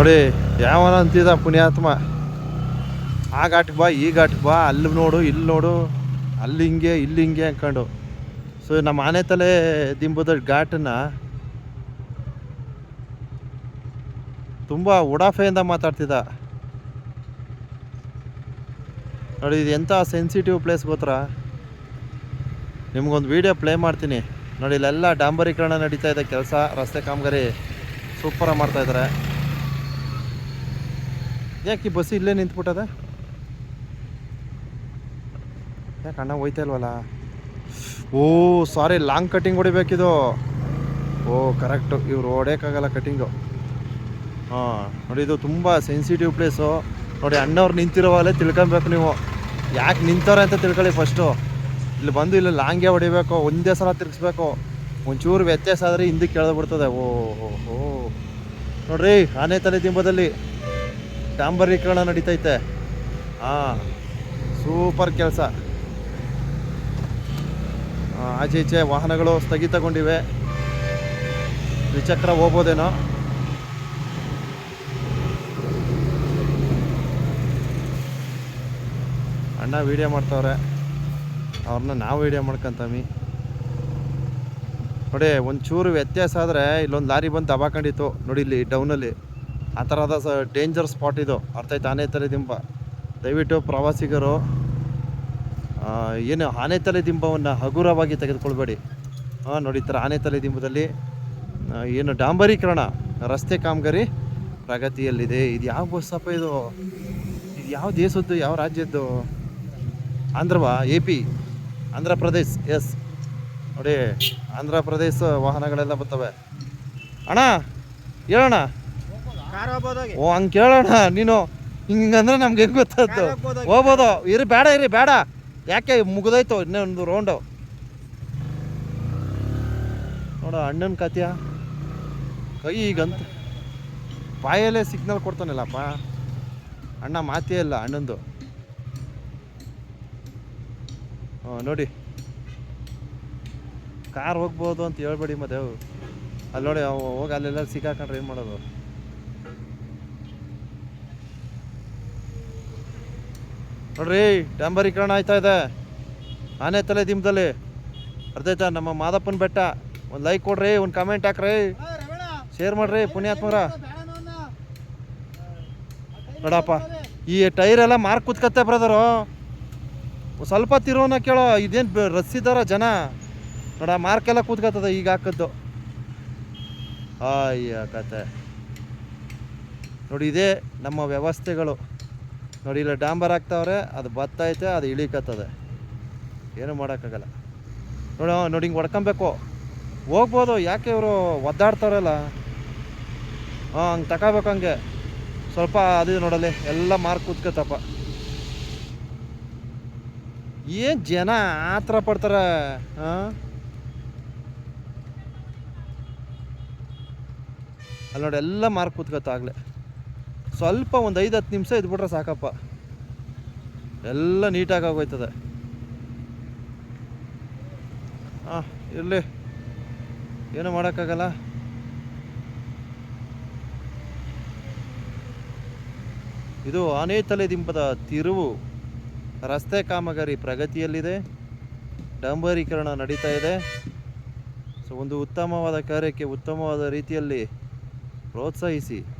ನೋಡಿ, ಯಾವನ ಅಂತಿದ ಪುಣ್ಯಾತ್ಮ? ಆ ಘಾಟ್ ಬಾ, ಈ ಘಾಟಿಗೆ ಬಾ, ಅಲ್ಲಿ ನೋಡು, ಇಲ್ಲಿ ನೋಡು, ಅಲ್ಲಿ ಹಿಂಗೆ, ಇಲ್ಲಿ ಹಿಂಗೆ ಅಂದ್ಕೊಂಡು ಸೊ ನಮ್ಮ ಆನೆ ತಲೆ ದಿಂಬದ ಘಾಟನ್ನ ತುಂಬ ಉಡಾಫೆಯಿಂದ ಮಾತಾಡ್ತಿದ್ದ. ನೋಡಿ, ಇದು ಎಂಥ ಸೆನ್ಸಿಟಿವ್ ಪ್ಲೇಸ್ ಗೊತ್ತಾ? ನಿಮ್ಗೊಂದು ವೀಡಿಯೋ ಪ್ಲೇ ಮಾಡ್ತೀನಿ. ನೋಡಿ, ಇಲ್ಲೆಲ್ಲ ಡಾಂಬರೀಕರಣ ನಡೀತಾ ಇದೆ, ಕೆಲಸ, ರಸ್ತೆ ಕಾಮಗಾರಿ ಸೂಪರಾಗಿ ಮಾಡ್ತಾ ಇದ್ದಾರೆ ಯಾಕೆ ಈ ಬಸ್ ಇಲ್ಲೇ ನಿಂತ್ಬಿಟ್ಟದ? ಯಾಕೆ ಅಣ್ಣ ಹೋಯ್ತಾ ಇಲ್ವಲ್ಲ? ಓ ಸಾರಿ ಲಾಂಗ್ ಕಟಿಂಗ್ ಹೊಡಿಬೇಕಿದು ಓ ಕರೆಕ್ಟು ಇವ್ರು ಹೊಡೆಯೋಕ್ಕಾಗಲ್ಲ ಕಟಿಂಗು ಹಾಂ, ನೋಡಿ ಇದು ತುಂಬ ಸೆನ್ಸಿಟಿವ್ ಪ್ಲೇಸು ನೋಡಿ ಅಣ್ಣವ್ರು ನಿಂತಿರೋವಾಗಲೇ ತಿಳ್ಕೊಬೇಕು ನೀವು. ಯಾಕೆ ನಿಂತವ್ರೆ ಅಂತ ತಿಳ್ಕೊಳ್ಳಿ ಫಸ್ಟು ಇಲ್ಲಿ ಬಂದು ಇಲ್ಲಿ ಲಾಂಗೆ ಹೊಡಿಬೇಕು, ಒಂದೇ ಸಲ ತಿರ್ಗಿಸ್ಬೇಕು. ಒಂಚೂರು ವ್ಯತ್ಯಾಸ ಆದರೆ ಹಿಂದಕ್ಕೆ ಬಿಡ್ತದೆ. ಓ ಹೋ. ನೋಡ್ರಿ, ಆನೆ ತಲೆ ದಿಂಬದಲ್ಲಿ. ಡಾಂಬರೀಕರಣ ನಡೀತೈತೆ. ಹಾಂ ಸೂಪರ್ ಕೆಲಸ. ಆಚೆ ಈಚೆ ವಾಹನಗಳು ಸ್ಥಗಿತಗೊಂಡಿವೆ. ದ್ವಿಚಕ್ರ ಹೋಗ್ಬೋದೇನೋ. ಅಣ್ಣ ವೀಡಿಯೋ ಮಾಡ್ತಾವ್ರೆ. ಅವ್ರನ್ನ ನಾವು ವೀಡಿಯೋ ಮಾಡ್ಕೊಂತಮಿ. ನೋಡಿ, ಒಂಚೂರು ವ್ಯತ್ಯಾಸ ಆದರೆ ಇಲ್ಲೊಂದು ಲಾರಿ ಬಂದು ದಬಾಕೊಂಡಿತ್ತು. ನೋಡಿ ಇಲ್ಲಿ ಡೌನಲ್ಲಿ ಆ ಥರದ ಸ ಡೇಂಜರ್ ಸ್ಪಾಟ್ ಇದು. ಅರ್ಥ ಆಯ್ತು? ಆನೆ ತಲೆ ದಿಂಬ. ದಯವಿಟ್ಟು ಪ್ರವಾಸಿಗರು ಏನು ಆನೆ ತಲೆ ದಿಂಬವನ್ನು ಹಗುರವಾಗಿ ತೆಗೆದುಕೊಳ್ಬೇಡಿ. ಹಾಂ ನೋಡಿ ಥರ ಆನೆ ತಲೆ ದಿಂಬದಲ್ಲಿ ಏನು ಡಾಂಬರೀಕರಣ, ರಸ್ತೆ ಕಾಮಗಾರಿ ಪ್ರಗತಿಯಲ್ಲಿದೆ. ಇದು ಯಾವ ಬಸ್ಸಪ್ಪ ಇದು? ಇದು ಯಾವ ದೇಶದ್ದು, ಯಾವ ರಾಜ್ಯದ್ದು? ಆಂಧ್ರವಾ A P Andhra Pradesh, yes. ನೋಡಿ, ಆಂಧ್ರ ಪ್ರದೇಶ ವಾಹನಗಳೆಲ್ಲ ಬರ್ತವೆ. ಅಣ್ಣ ಹೇಳೋಣ ಓ ಹಂಗೆ ಕೇಳೋಣ. ನೀನು ಹಿಂಗಂದ್ರೆ ನಮ್ಗೆ ಹೆಂಗೆ ಗೊತ್ತಾಯ್ತು ಹೋಗ್ಬೋದು ಇರಿ ಬೇಡ ಇರಿ ಬೇಡ. ಯಾಕೆ ಮುಗಿದೋಯ್ತು? ಇನ್ನೊಂದು ರೌಂಡು ನೋಡ ಅಣ್ಣನ ಕತ್ಯ ಕೈ ಈಗಂತ ಬಾಯಲ್ಲೇ ಸಿಗ್ನಲ್ ಕೊಡ್ತಾನಲ್ಲಪ್ಪ. ಅಣ್ಣ ಮಾತೇ ಇಲ್ಲ ಅಣ್ಣಂದು. ಹಾಂ ನೋಡಿ. ಕಾರ್ ಹೋಗ್ಬೋದು ಅಂತ ಹೇಳ್ಬೇಡಿ ಮತ್ತೆ ಅಲ್ಲಿ ನೋಡಿ ಹೋಗಿ ಅಲ್ಲೆಲ್ಲ ಸಿಕ್ಕಾಕೊಂಡ್ರೆ ಏನು ಮಾಡೋದು? ನೋಡ್ರಿ, ಡಾಂಬರೀಕರಣ ಆಯ್ತಾ ಇದೆ. ಆನೆ ತಲೆ ದಿಂಬದಲ್ಲಿ. ಅರ್ಧಾಯ್ತಾ ನಮ್ಮ ಮಾದಪ್ಪನ ಬೆಟ್ಟ. ಒಂದು ಲೈಕ್ ಕೊಡ್ರಿ, ಒಂದು ಕಮೆಂಟ್ ಹಾಕ್ರಿ. ಶೇರ್ ಮಾಡ್ರಿ, ಪುಣ್ಯಾತ್ಮರ. ನೋಡಪ್ಪ, ಈ ಟೈರ್ ಎಲ್ಲ ಮಾರ್ಕ್ ಕುತ್ಕತ್ತೆ ಬ್ರದರು ಸ್ವಲ್ಪ ತಿರುವನ ಕೇಳೋ, ಇದೇನು ರಸ್ಸಿದಾರ ಜನ. ನೋಡ, ಮಾರ್ಕ್ ಎಲ್ಲ ಕೂತ್ಕತ್ತದ ಈಗ ಹಾಕದ್ದು. ಅಯ್ಯ ಕತೆ. ನೋಡಿ, ಇದೇ ನಮ್ಮ ವ್ಯವಸ್ಥೆಗಳು. ನೋಡಿ, ಇಲ್ಲ ಡಾಂಬರ್ ಹಾಕ್ತಾವ್ರೆ, ಅದು ಬತ್ತೈತೆ, ಅದು ಇಳಿಕತ್ತದೆ. ಏನು ಮಾಡೋಕ್ಕಾಗಲ್ಲ. ನೋಡಿ ನೋಡಿ ಹಿಂಗೆ ಹೊಡ್ಕೊಬೇಕು. ಹೋಗ್ಬೋದು, ಯಾಕೆ ಇವರು ಒದ್ದಾಡ್ತಾರಲ್ಲ ಹಾಂ, ಹಂಗೆ ತಗೋಬೇಕು ಹಂಗೆ. ಸ್ವಲ್ಪ ಅದು ನೋಡಲಿ ಎಲ್ಲ ಮಾರ್ಕ್ ಕೂತ್ಕತ್ತಪ್ಪ. ಏನು ಜನ ಆತರ ಥರ ಪಡ್ತಾರೆ, ಹಾಂ? ಅಲ್ಲಿ ನೋಡಿ, ಎಲ್ಲ ಮಾರ್ಕ್ ಕೂತ್ಕತ್ತ ಆಗಲೇ ಸ್ವಲ್ಪ ಒಂದು ಐದು ಹತ್ತು ನಿಮಿಷ ಇದ್ಬಿಟ್ರೆ ಸಾಕಪ್ಪ. ಎಲ್ಲ ನೀಟಾಗಿ ಆಗೋಯ್ತದೆ. ಹಾಂ ಇರಲಿ. ಏನು ಮಾಡೋಕ್ಕಾಗಲ್ಲ? ಇದು ಆನೆ ತಲೆ ದಿಂಬದ ತಿರುವು. ರಸ್ತೆ ಕಾಮಗಾರಿ ಪ್ರಗತಿಯಲ್ಲಿದೆ. ಡಾಂಬರೀಕರಣ ನಡೀತಾ ಇದೆ. ಸೊ, ಒಂದು ಉತ್ತಮವಾದ ಕಾರ್ಯಕ್ಕೆ ಉತ್ತಮವಾದ ರೀತಿಯಲ್ಲಿ ಪ್ರೋತ್ಸಾಹಿಸಿ.